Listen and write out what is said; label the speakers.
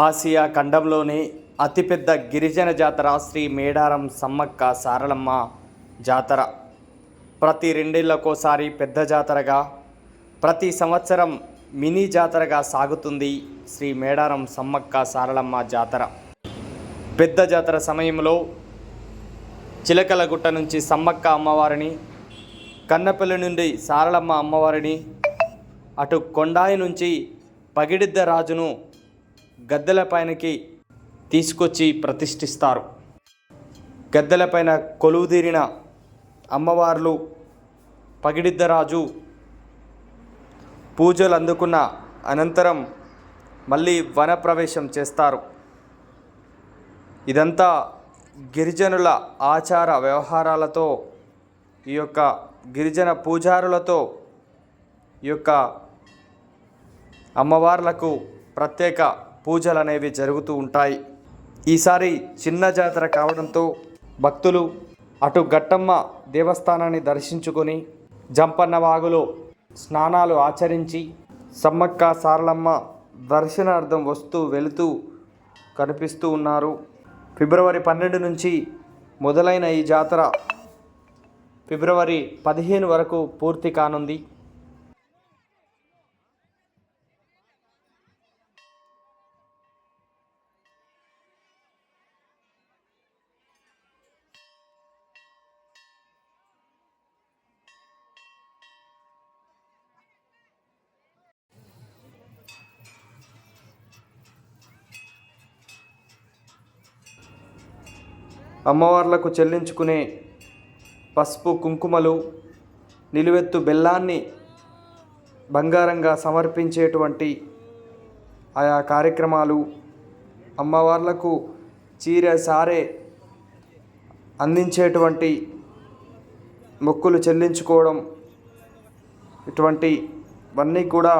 Speaker 1: Asia ఖండంలోనే అతిపెద్ద గిరిజన జాతర శ్రీ మేడారం సమ్మక్క సారలమ్మ జాతర. ప్రతి రెండేళ్ళకోసారి పెద్ద జాతరగా ప్రతి సంవత్సరం మినీ జాతరగా సాగుతుంది శ్రీ మేడారం సమ్మక్క సారలమ్మ జాతర. పెద్ద జాతర సమయంలో చిలకలగుట్ట నుంచి సమ్మక్క అమ్మవారిని కన్నపల్లి నుండి సారలమ్మ అమ్మవారిని అటు కొండాయి నుంచి పగిడిద్ద రాజును గద్దెలపైనకి తీసుకొచ్చి ప్రతిష్ఠిస్తారు. గద్దెలపైన కొలువుదీరిన అమ్మవార్లు పగిడిద్దరాజు పూజలు అందుకున్న అనంతరం మళ్ళీ వనప్రవేశం చేస్తారు. ఇదంతా గిరిజనుల ఆచార వ్యవహారాలతో ఈ యొక్క గిరిజన పూజారులతో ఈ యొక్క అమ్మవార్లకు ప్రత్యేక పూజలు అనేవి జరుగుతూ ఉంటాయి. ఈసారి చిన్న జాతర కావడంతో భక్తులు అటు గట్టమ్మ దేవస్థానాన్ని దర్శించుకొని జంపన్న వాగులో స్నానాలు ఆచరించి సమ్మక్క సారలమ్మ దర్శనార్థం వస్తూ వెళుతూ కనిపిస్తూ ఉన్నారు. ఫిబ్రవరి పన్నెండు నుంచి మొదలైన ఈ జాతర ఫిబ్రవరి పదిహేను వరకు పూర్తి కానుంది. అమ్మవార్లకు చెల్లించుకునే పసుపు కుంకుమలు నిలువెత్తు బెల్లాన్ని బంగారంగా సమర్పించేటువంటి ఆయా కార్యక్రమాలు అమ్మవార్లకు చీర సారే అందించేటువంటి మొక్కులు చెల్లించుకోవడం ఇటువంటివన్నీ కూడా